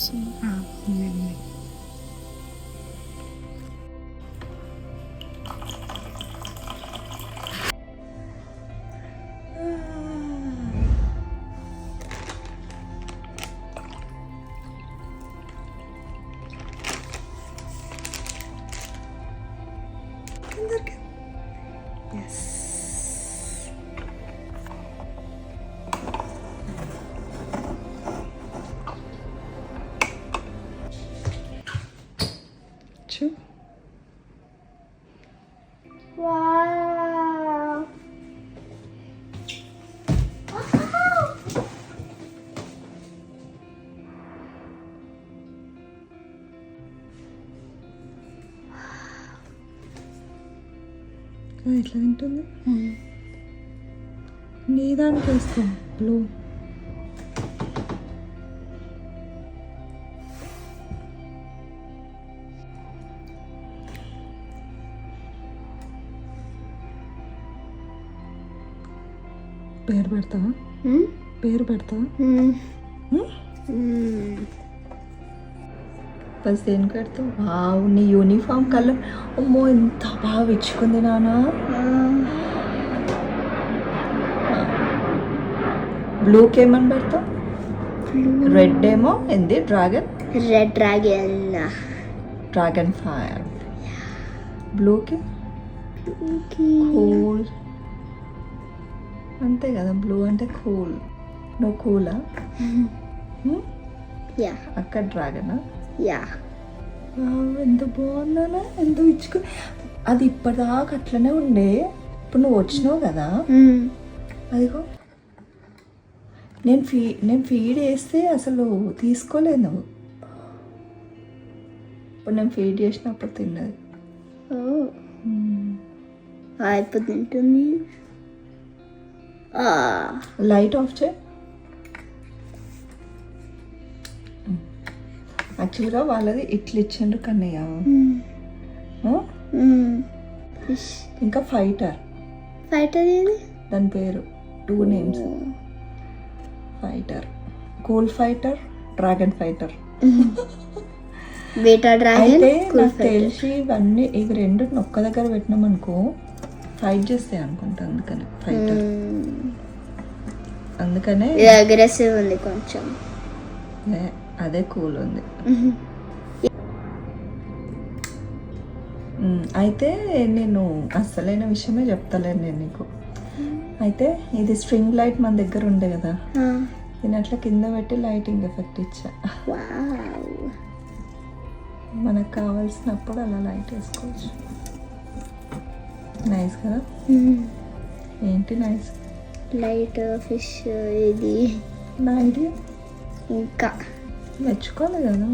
心爱的妹。చూ wow ఎట్లా తింటుంది నీ దానికి వేస్తాం బ్లూ పేరు పెడతావా పేరు పెడతావా బస్ దేనికి పెడతావు? వావ్ నీ యూనిఫామ్ కలర్. అమ్మో ఎంత బాగా విచ్చుకుంది నానా. బ్లూకి ఏమని పెడతావు? రెడ్ ఏమో ఏంది? Dragon? Red dragon. Dragon fire. బ్లూకి. కూల్. అంతే కదా బ్లూ అంటే కూల్ నువ్వు కూలా యా అక్కడ డ్రాగనా యా ఎంత బాగుందనా ఎంత ఇచ్చుకు. అది ఇప్పటిదాకా అట్లనే ఉండే. ఇప్పుడు నువ్వు వచ్చినావు కదా? అదిగో. నేను ఫీ నేను ఫీడ్ వేస్తే అసలు తీసుకోలేదు నువ్వు. ఇప్పుడు నేను ఫీడ్ చేసినప్పుడు తిన్నది. ఇప్పుడు తింటుంది. లైట్ ఆఫ్ చేయి. యాక్చువల్గా వాళ్ళది ఇట్లా ఇచ్చిండ్రు కన్నయ్య. ఇంకా ఫైటర్. ఫైట్ అది దాని పేరు. Two names. Fighter. Cool fighter dragon fighter. Beta dragon అయితే నాకు తెలిసి ఇవన్నీ ఇవి రెండు ఒక్క దగ్గర పెట్టినాం అనుకో ఫైట్ చేస్తాయి అనుకుంటా అందుకని ఫైటర్ అందుకనే ఇది అగ్రెసివ్ ఉంది కొంచెం. అదే కూల్ ఉంది. మ్, అయితే నేను అస్సలైన విషయమే చెప్తలేను నేను నీకు. అయితే ఇది స్ట్రింగ్ లైట్ మన దగ్గర ఉండే కదా. దీని అట్లా కింద పెట్టి లైటింగ్ ఎఫెక్ట్ ఇచ్చా. మనకు కావాల్సినప్పుడు అలా లైట్ వేసుకోవచ్చు. నైస్ కదా? ఏంటి నైస్ లైట్ ఫిష్ ఇది. ఐడియా ఇంకా. మెచ్చుకోవాలి కదా?